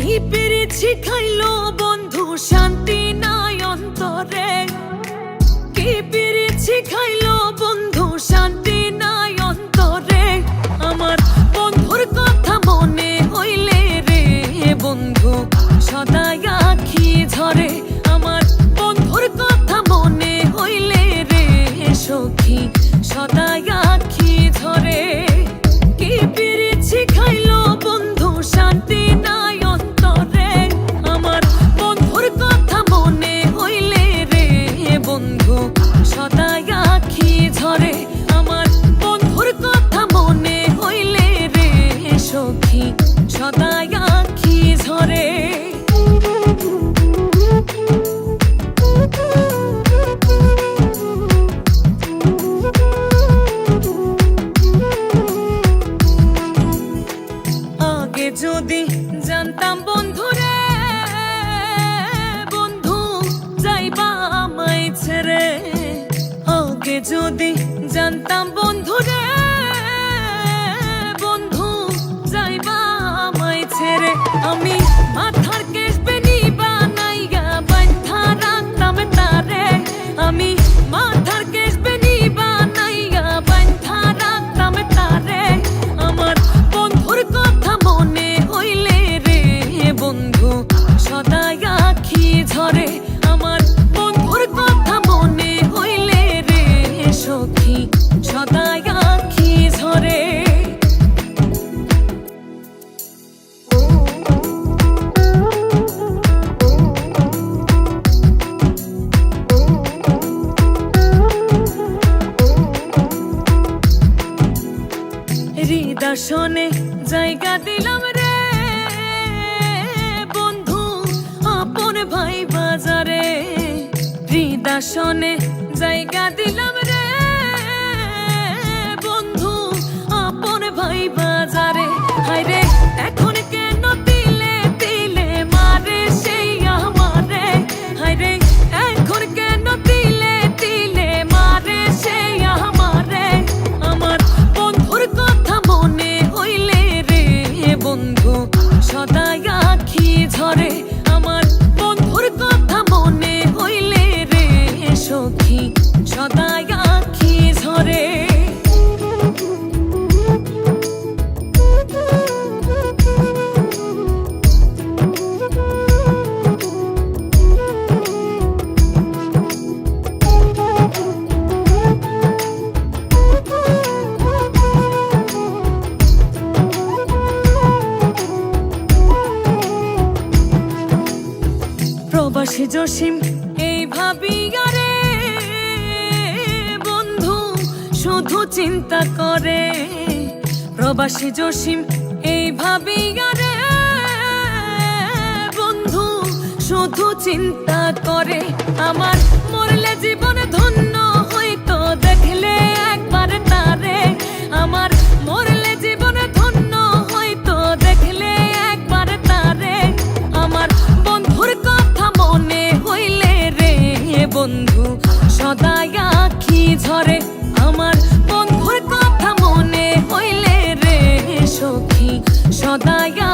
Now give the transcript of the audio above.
ঢিপির ঝিখাইলো বন্ধু শান্তি নাই অন্তরে। যদি জানতাম বোন আসনে জায়গা দিলাম রে। বন্ধু আপন ভাই বাজারে হৃদাসনে জায়গা দিলাম রে। সখী জসিম, এই ভাবি রে বন্ধু, শুধু চিন্তা করে। প্রবাসী জসিম, এই ভাবিয়া রে শুধু চিন্তা করে। আমার দয়া